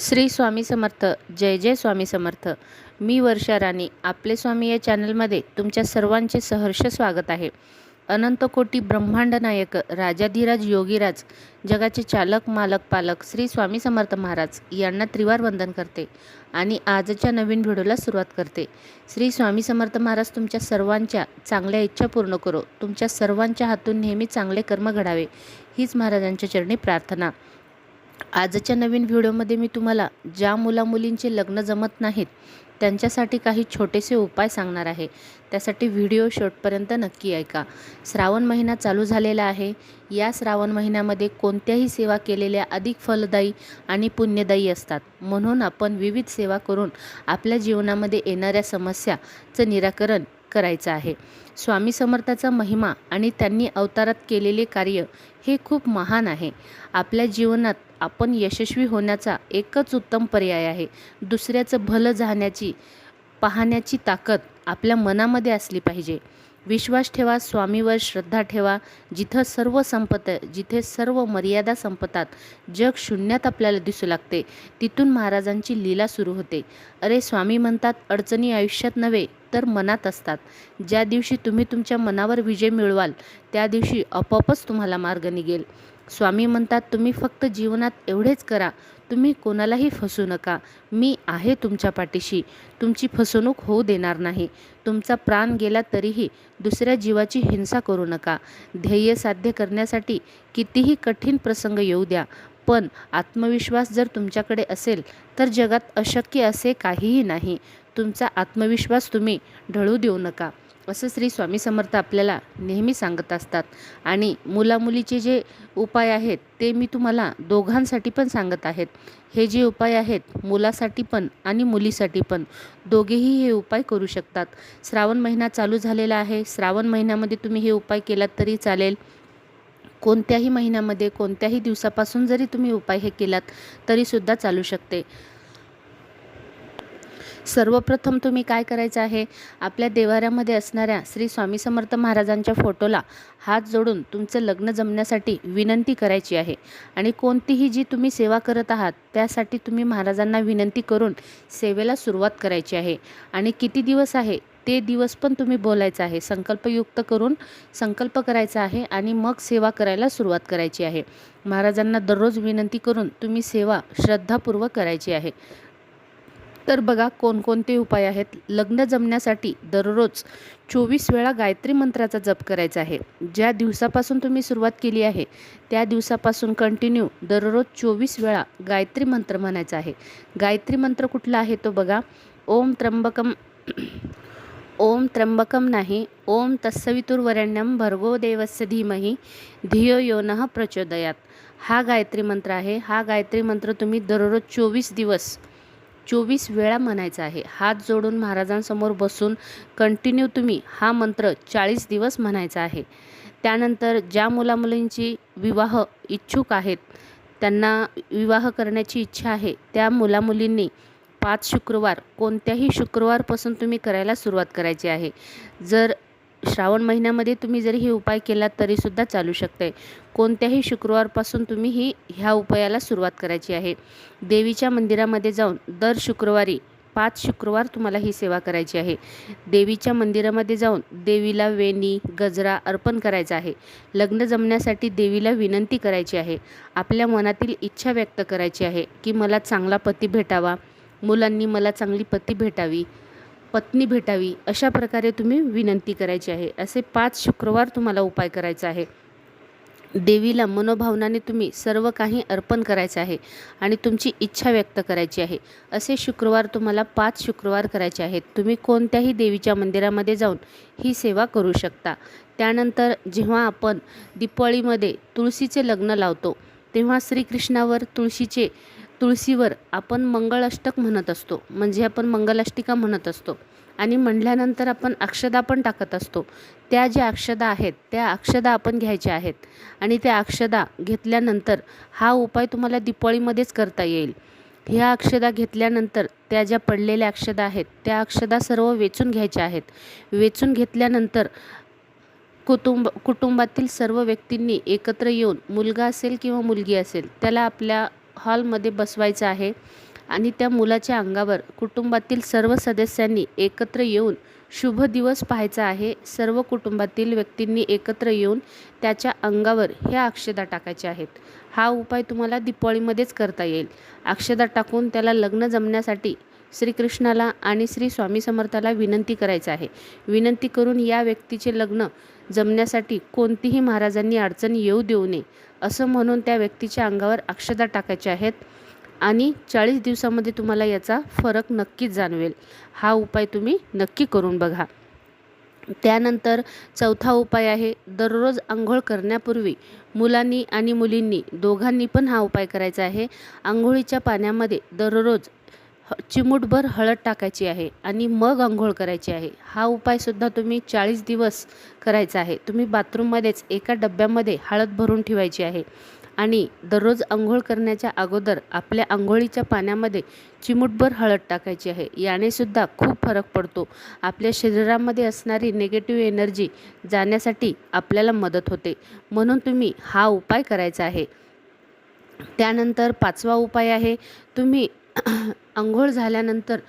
श्री स्वामी समर्थ जय जय स्वामी समर्थ. मी वर्षा राणी आपले स्वामी या चॅनलमध्ये तुमच्या सर्वांचे सहर्ष स्वागत आहे. अनंत कोटी ब्रह्मांड नायक राजाधिराज योगीराज जगाचे चालक मालक पालक श्री स्वामी समर्थ महाराज यांना त्रिवार वंदन करते आणि आजच्या नवीन व्हिडिओला सुरुवात करते. श्री स्वामी समर्थ महाराज तुमच्या सर्वांच्या चांगल्या इच्छा पूर्ण करो. तुमच्या सर्वांच्या हातून नेहमी चांगले कर्म घडावे. हीच महाराजांच्या चरणी प्रार्थना. आजच्या नवीन व्हिडिओमध्ये मी तुम्हाला ज्या मुलामुलींचे लग्न जमत नाहीत त्यांच्यासाठी काही छोटेसे उपाय सांगणार आहे. त्यासाठी व्हिडिओ शेवटपर्यंत नक्की ऐका. श्रावण महिना चालू झालेला आहे. या श्रावण महिन्यामध्ये कोणत्याही सेवा केलेल्या अधिक फलदायी आणि पुण्यदायी असतात. म्हणून आपण विविध सेवा करून आपल्या जीवनामध्ये येणाऱ्या समस्याचं निराकरण करायचं आहे. स्वामी समर्थाचा महिमा आणि त्यांनी अवतारात केलेले कार्य हे खूप महान आहे. आपल्या जीवनात आपण यशस्वी होण्याचा एकच उत्तम पर्याय आहे. दुसऱ्याचं भलं जाण्याची पाहण्याची ताकद आपल्या मनामध्ये असली पाहिजे. विश्वास ठेवा स्वामीवर श्रद्धा ठेवा. जिथं सर्व संपत जिथे सर्व मर्यादा संपतात जग शून्यात आपल्याला दिसू लागते. तिथून महाराजांची लीला सुरू होते. अरे स्वामी म्हणतात अडचणी आयुष्यात नव्हे तर मनात असतात. ज्या दिवशी तुम्ही तुमच्या मनावर विजय मिळवाल त्या दिवशी आपोआपच तुम्हाला मार्ग निघेल. स्वामी म्हणतात तुम्ही फक्त जीवनात एवढेच करा तुम्ही कोणालाही फसू नका. मी आहे तुमच्या पाठीशी. तुमची फसवणूक होऊ देणार नाही. तुमचा प्राण गेला तरीही दुसऱ्या जीवाची हिंसा करू नका. ध्येय साध्य करण्यासाठी कितीही कठीण प्रसंग येऊ द्या पण आत्मविश्वास जर तुमच्याकडे असेल तर जगात अशक्य असे काहीही नाही. तुमचा आत्मविश्वास तुम्ही ढळू देऊ नका. असं श्री स्वामी समर्थ आपल्याला नेहमी सांगत असतात. आणि मुलामुलीचे जे उपाय आहेत ते मी तुम्हाला दोघांसाठी पण सांगत आहेत. हे जे उपाय आहेत मुलासाठी पण आणि मुलीसाठी पण दोघेही हे उपाय करू शकतात. श्रावण महिना चालू झालेला आहे. श्रावण महिन्यामध्ये तुम्ही हे उपाय केलात तरी चालेल. कोणत्याही महिन्यामध्ये कोणत्याही दिवसापासून जरी तुम्ही उपाय हे केलात तरीसुद्धा चालू शकते. सर्वप्रथम तुम्ही काय करायचं आहे? आपल्या देवाऱ्यामध्ये असणाऱ्या श्री स्वामी समर्थ महाराजांच्या फोटोला हात जोडून तुमचं लग्न जमण्यासाठी विनंती करायची आहे. आणि कोणतीही जी तुम्ही सेवा करत आहात त्यासाठी तुम्ही महाराजांना विनंती करून सेवेला सुरुवात करायची आहे. आणि किती दिवस आहे ते दिवस पण तुम्ही बोलायचं आहे. संकल्पयुक्त करून संकल्प करायचा आहे आणि मग सेवा करायला सुरुवात करायची आहे. महाराजांना दररोज विनंती करून तुम्ही सेवा श्रद्धापूर्वक करायची आहे. तर बघा कोणकोणते उपाय आहेत. लग्न जमण्यासाठी दररोज चोवीस वेळा गायत्री मंत्राचा जप करायचा आहे. ज्या दिवसापासून तुम्ही सुरुवात केली आहे त्या दिवसापासून कंटिन्यू दररोज चोवीस वेळा गायत्री मंत्र म्हणायचा आहे. गायत्री मंत्र कुठला आहे तो बघा. ओम त्र्यंबकम ओम त्र्यंबकम नाही ओम तत्सवितुर्वरण्यम भर्गो देवस्य धीमही धियो योन प्रचोदयात. हा गायत्री मंत्र आहे. हा गायत्री मंत्र तुम्ही दररोज चोवीस दिवस चोवीस वेळा म्हणायचा आहे. हात जोडून महाराजांसमोर बसून कंटिन्यू तुम्ही हा मंत्र चाळीस दिवस म्हणायचा आहे. त्यानंतर ज्या मुलामुलींची विवाह इच्छुक आहेत त्यांना विवाह करण्याची इच्छा आहे त्या मुलामुलींनी पाच शुक्रवार कोणत्याही शुक्रवारपासून तुम्ही करायला सुरुवात करायची आहे. जर श्रावण महिन्यामध्ये तुम्ही जरी हे उपाय केलात तरीसुद्धा चालू शकते कोणत्याही शुक्रवारपासून तुम्ही ही ह्या उपायाला सुरुवात करायची आहे. देवीच्या मंदिरामध्ये जाऊन दर शुक्रवारी पाच शुक्रवार तुम्हाला ही सेवा करायची आहे. देवीच्या मंदिरामध्ये जाऊन देवीला वेणी गजरा अर्पण करायचा आहे. लग्न जमण्यासाठी देवीला विनंती करायची आहे. आपल्या मनातील इच्छा व्यक्त करायची आहे की मला चांगला पती भेटावा. मुलांनी मला चांगली पती भेटावी. पत्नी भेटावी अशा प्रकारे तुम्ही विनंती करायची आहे. असे पाच शुक्रवार तुम्हाला उपाय करायचा आहे. देवीला मनोभावनाने तुम्ही सर्व काही अर्पण करायचं आहे आणि तुमची इच्छा व्यक्त करायची आहे. असे शुक्रवार तुम्हाला पाच शुक्रवार करायचे आहेत. तुम्ही कोणत्याही देवीच्या मंदिरामध्ये जाऊन ही सेवा करू शकता. त्यानंतर जेव्हा आपण दीपावळीमध्ये तुळशीचे लग्न लावतो तेव्हा श्रीकृष्णावर तुळशीचे तुळशीवर आपण मंगळाष्टक म्हणत असतो. म्हणजे आपण मंगलाष्टिका म्हणत असतो. आणि म्हणल्यानंतर आपण अक्षदा पण टाकत असतो. त्या ज्या अक्षदा आहेत त्या अक्षदा आपण घ्यायच्या आहेत. आणि त्या अक्षदा घेतल्यानंतर हा उपाय तुम्हाला दिपाळीमध्येच करता येईल. ह्या अक्षदा घेतल्यानंतर त्या ज्या पडलेल्या अक्षदा आहेत त्या अक्षदा सर्व वेचून घ्यायच्या आहेत. वेचून घेतल्यानंतर कुटुंब कुटुंबातील सर्व व्यक्तींनी एकत्र येऊन मुलगा असेल किंवा मुलगी असेल त्याला आपल्या हॉलमध्ये बसवायचं आहे आणि त्या मुलाच्या अंगावर कुटुंबातील सर्व सदस्यांनी एकत्र येऊन शुभ दिवस पाहायचा आहे. सर्व कुटुंबातील व्यक्तींनी एकत्र येऊन त्याच्या अंगावर ह्या अक्षदा टाकायच्या आहेत. हा उपाय तुम्हाला दीपावळीमध्येच करता येईल. अक्षदा टाकून त्याला लग्न जमण्यासाठी श्रीकृष्णाला आणि श्री स्वामी समर्थाला विनंती करायचं आहे. विनंती करून या व्यक्तीचे लग्न जमण्यासाठी कोणतीही महाराजांनी अडचण येऊ देऊ नये असं म्हणून त्या व्यक्तीच्या अंगावर अक्षदा टाकायच्या आहेत आणि चाळीस दिवसामध्ये तुम्हाला याचा फरक नक्कीच जाणवेल. हा उपाय तुम्ही नक्की करून बघा. त्यानंतर चौथा उपाय आहे दररोज आंघोळ करण्यापूर्वी मुलांनी आणि मुलींनी दोघांनी पण हा उपाय करायचा आहे. आंघोळीच्या पाण्यामध्ये दररोज चिमूटभर हळद टाकायची आहे आणि मग आंघोळ करायची आहे. हा उपायसुद्धा तुम्ही चाळीस दिवस करायचा आहे. तुम्ही बाथरूममध्येच एका डब्यामध्ये हळद भरून ठेवायची आहे. आणि दररोज आंघोळ करण्याच्या अगोदर आपल्या आंघोळीच्या पाण्यामध्ये चिमूटभर हळद टाकायची आहे. याने सुद्धा खूप फरक पडतो. आपल्या शरीरामध्ये असणारी निगेटिव्ह एनर्जी जाण्यासाठी आपल्याला मदत होते. म्हणून तुम्ही हा उपाय करायचा आहे. त्यानंतर पाचवा उपाय आहे तुम्ही आंघोळ झाल्यानंतर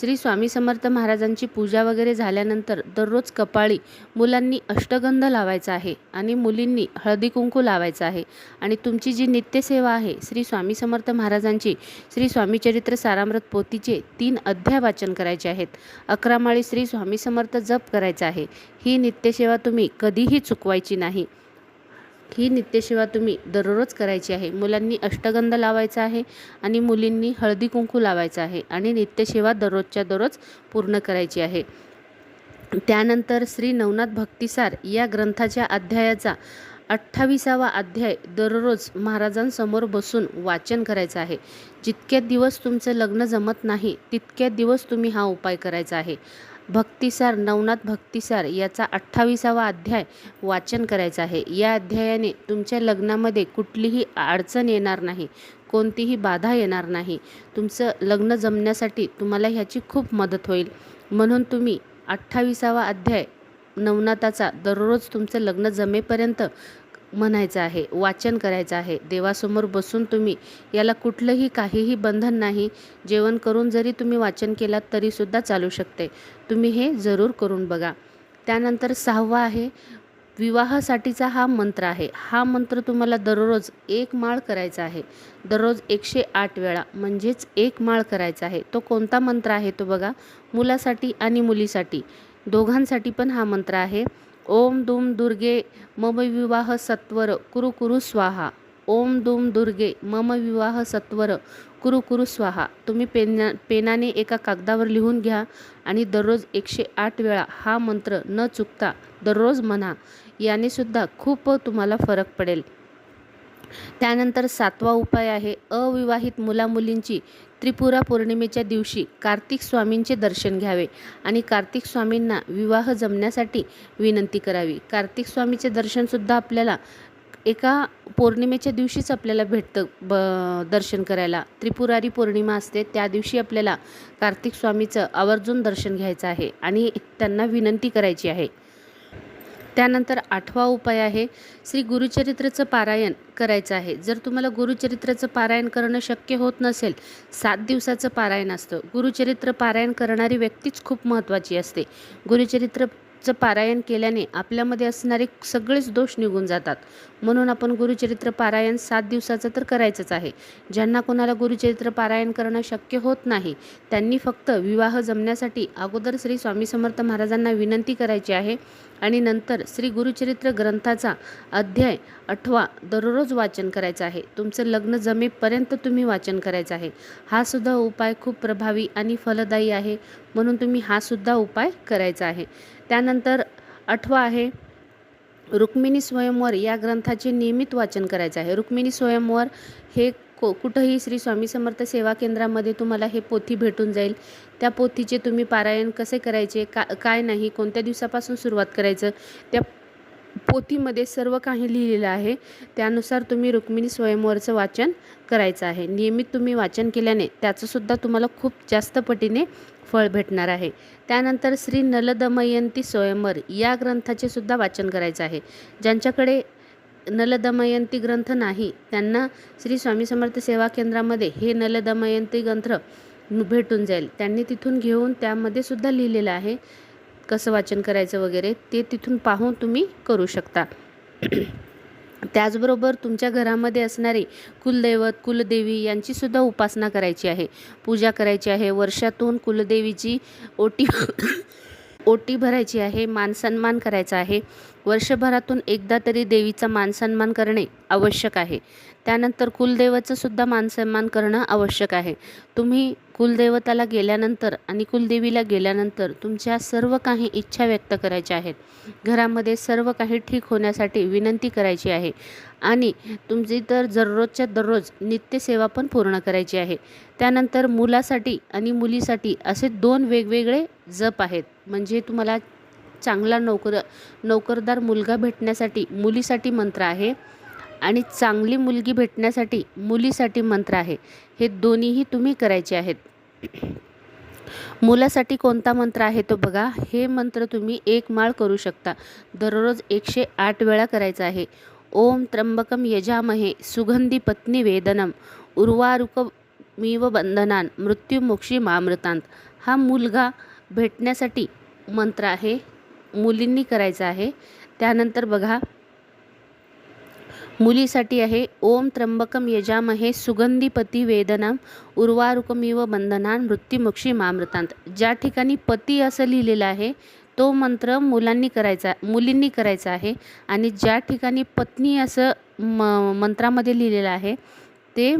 श्री स्वामी समर्थ महाराजांची पूजा वगैरे झाल्यानंतर दररोज कपाळी मुलांनी अष्टगंध लावायचा आहे आणि मुलींनी हळदी कुंकू लावायचं आहे. आणि तुमची जी नित्यसेवा आहे श्री स्वामी समर्थ महाराजांची श्री स्वामी चरित्र सारामृत पोथीचे तीन अध्याय वाचन करायचे आहेत. अकरा माळी श्री स्वामी समर्थ जप करायचा आहे. ही नित्यसेवा तुम्ही कधीही चुकवायची नाही. ही नित्यसेवा तुम्ही दररोज करायची आहे. मुलांनी अष्टगंध लावायचा आहे आणि मुलींनी हळदी कुंकू लावायचा आहे आणि नित्यसेवा दररोजच्या दररोज पूर्ण करायची आहे. त्यानंतर श्री नवनाथ भक्तिसार या ग्रंथाच्या अध्यायाचा अठ्ठावीसावा अध्याय दररोज महाराजांसमोर बसून वाचन करायचं आहे. जितक्या दिवस तुमचं लग्न जमत नाही तितक्या दिवस तुम्ही हा उपाय करायचा आहे. भक्तिसार नवनाथ भक्तिसार याचा अठ्ठावीसावा अध्याय वाचन करायचा आहे. या अध्यायाने तुमच्या लग्नामध्ये कुठलीही अडचण येणार नाही कोणतीही बाधा येणार नाही. तुमचं लग्न जमण्यासाठी तुम्हाला ह्याची खूप मदत होईल. म्हणून तुम्ही अठ्ठावीसावा अध्याय नवनाथाचा दररोज तुमचं लग्न जमेपर्यंत म्हणायचं आहे वाचन करायचं आहे. देवासमोर बसून तुम्ही याला कुठलंही काहीही बंधन नाही जेवण करून जरी तुम्ही वाचन केलात तरीसुद्धा चालू शकते. तुम्ही हे जरूर करून बघा. त्यानंतर सहावा आहे विवाहासाठीचा हा मंत्र आहे. हा मंत्र तुम्हाला दररोज एक माळ करायचा आहे. दररोज एकशे आठ वेळा म्हणजेच एक माळ करायचा आहे. तो कोणता मंत्र आहे तो बघा. मुलासाठी आणि मुलीसाठी. दोघांसाठी पण हा मंत्र आहे. ओम दुम दुर्गे मम विवाह सत्वर कुरु कुरु स्वाहा। ओम दुम दुर्गे मम विवाह सत्वर कुरु कुरु स्वाहा। तुम्ही पेना पेनाने एका कागदावर लिहून घ्या आणि दररोज एकशे आठ वेळा हा मंत्र न चुकता दररोज म्हणा याने सुद्धा खूप तुम्हाला फरक पडेल. त्यानंतर सातवा उपाय आहे अविवाहित मुलामुलींची त्रिपुरा पौर्णिमेच्या दिवशी कार्तिक स्वामींचे दर्शन घ्यावे आणि कार्तिक स्वामींना विवाह जमण्यासाठी विनंती करावी. कार्तिक स्वामीचे दर्शनसुद्धा आपल्याला एका पौर्णिमेच्या दिवशीच आपल्याला भेटतं ब दर्शन करायला. त्रिपुरारी पौर्णिमा असते त्या दिवशी आपल्याला कार्तिक स्वामीचं आवर्जून दर्शन घ्यायचं आहे आणि त्यांना विनंती करायची आहे. त्यानंतर आठवा उपाय आहे श्री गुरुचरित्राचं पारायण करायचं आहे. जर तुम्हाला गुरुचरित्राचं पारायण करणं शक्य होत नसेल सात दिवसाचं पारायण असतं. गुरुचरित्र पारायण करणारी व्यक्तीच खूप महत्त्वाची असते. गुरुचरित्र गुरुचरित्रचं पारायण केल्याने आपल्यामध्ये असणारे सगळेच दोष निघून जातात. म्हणून आपण गुरुचरित्र पारायण सात दिवसाचं तर करायचंच आहे. ज्यांना कोणाला गुरुचरित्र पारायण करणं शक्य होत नाही त्यांनी फक्त विवाह जमण्यासाठी अगोदर श्री स्वामी समर्थ महाराजांना विनंती करायची आहे आणि नंतर श्री गुरुचरित्र ग्रंथाचा अध्याय अठवा दररोज वाचन करायचं आहे. तुमचं लग्न जमेपर्यंत तुम्ही वाचन करायचं आहे. हा सुद्धा उपाय खूप प्रभावी आणि फलदायी आहे. म्हणून तुम्ही हा सुद्धा उपाय करायचा आहे. त्यानंतर आठवा आहे रुक्मिणी स्वयंवर या ग्रंथाचे नियमित वाचन करायचं आहे. रुक्मिणी स्वयंवर हे को कुठंही श्री स्वामी समर्थ सेवा केंद्रामध्ये तुम्हाला हे पोथी भेटून जाईल. त्या पोथीचे तुम्ही पारायण कसे करायचे का काय नाही कोणत्या दिवसापासून सुरुवात करायचं त्या पोथीमध्ये सर्व काही लिहिलेलं आहे. त्यानुसार तुम्ही रुक्मिणी स्वयंवरचं वाचन करायचं आहे. नियमित तुम्ही वाचन केल्याने त्याचंसुद्धा तुम्हाला खूप जास्त पटीने फळ भेटणार आहे. त्यानंतर श्री नलदमयंती स्वयंवर या ग्रंथाचे सुद्धा वाचन करायचं आहे. ज्यांच्याकडे नलदमयंती ग्रंथ नाही त्यांना श्री स्वामी समर्थ सेवा केंद्रामध्ये हे नलदमयंती ग्रंथ भेटून जाईल. त्यांनी तिथून घेऊन त्यामध्ये सुद्धा लिहिलेलं आहे. कसं वाचन करायचं वगैरे ते तिथून पाहून तुम्ही करू शकता. त्याचबरोबर तुमच्या घरामध्ये असणारे कुलदैवत कुलदेवी यांचीसुद्धा उपासना करायची आहे. पूजा करायची आहे. वर्षातून कुलदेवीची ओटी ओटी भरायची आहे. मानसन्मान करायचा आहे. वर्षभरातून एकदा तरी देवीचा मानसन्मान करणे आवश्यक आहे. त्यानंतर कुलदेवाचं सुद्धा मानसन्मान करणं आवश्यक आहे. तुम्ही कुलदेवताला गेल्यानंतर आणि कुलदेवीला गेल्यानंतर तुमच्या सर्व काही इच्छा व्यक्त करायच्या आहेत. घरामध्ये सर्व काही ठीक होण्यासाठी विनंती करायची आहे. आणि तुमची तर दररोजच्या दररोज नित्यसेवा पण पूर्ण करायची आहे. त्यानंतर मुलासाठी आणि मुलीसाठी असे दोन वेगवेगळे जप आहेत. म्हणजे तुम्हाला चांगला नोकर नोकरदार मुलगा भेटण्यासाठी मुलीसाठी मंत्र आहे आणि चांगली मुलगी भेटण्यासाठी मुलीसाठी मंत्र आहे. हे दोन्हीही तुम्ही करायचे आहेत. मुलासाठी कोणता मंत्र आहे तो बघा. हे मंत्र तुम्ही एक माळ करू शकता. दररोज एकशे आठ वेळा करायचा आहे. ओम त्र्यंबकम यजामहे सुगंधी पत्नी वेदनम उर्वारुक मीव बंधनान मृत्युमोक्षी मामृतांत हा मुलगा भेटण्यासाठी मंत्र आहे. मुलींनी करायचं आहे. त्यानंतर बघा मुलीसाठी आहे ओम त्र्यंबकम यजामहे सुगंधीपती वेदनाम उर्वारुकमिव बंधनान मृत्युमुक्षी मामृतांत ज्या ठिकाणी पती असं लिहिलेलं आहे तो मंत्र मुलांनी करायचा मुलींनी करायचा आहे आणि ज्या ठिकाणी पत्नी असं म मंत्रामध्ये लिहिलेलं आहे ते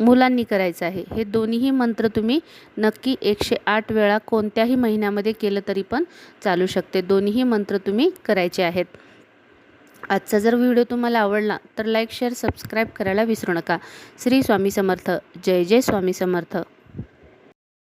मुलांनी करायचं आहे. हे दोन्हीही मंत्र तुम्ही नक्की एकशे आठ वेळा कोणत्याही महिन्यामध्ये केलं तरी पण चालू शकते. दोन्हीही मंत्र तुम्ही करायचे आहेत. आजचा जर व्हिडिओ तुम्हाला आवडला तर लाईक शेअर सबस्क्राईब करायला विसरू नका. श्री स्वामी समर्थ. जय जय स्वामी समर्थ.